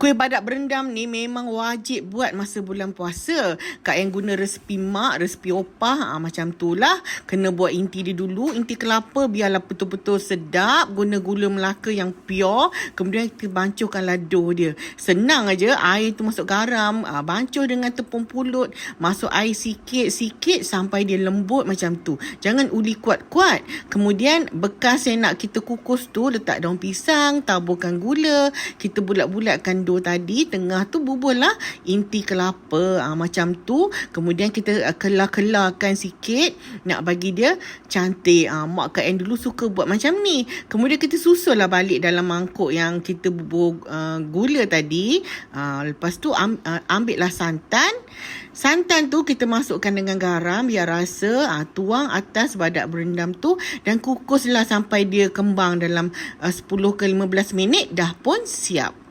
Kuih badak berendam ni memang wajib buat masa bulan puasa. Kak yang guna resepi mak, resepi opah, ha, macam tu lah. Kena buat inti dia dulu. Inti kelapa biarlah betul-betul sedap. Guna gula Melaka yang pure. Kemudian kita bancuhkan lado dia. Senang aja air tu masuk garam. Ha, bancuh dengan tepung pulut. Masuk air sikit-sikit sampai dia lembut macam tu. Jangan uli kuat-kuat. Kemudian bekas yang nak kita kukus tu letak daun pisang, taburkan gula. Kita bulat-bulatkan dough tadi tengah tu buburlah inti kelapa ha, macam tu. Kemudian kita uh, kelar-kelarkan sikit. Nak bagi dia cantik. Ha, mak Kak Ann dulu suka buat macam ni. Kemudian kita susullah balik dalam mangkuk yang kita bubur uh, gula tadi. Ha, lepas tu am, uh, ambil lah santan. Santan tu kita masukkan dengan garam biar rasa ha, tuang atas badak berendam tu. Dan kukuslah sampai dia kembang dalam uh, 10 ke 15 minit. Dah pun siap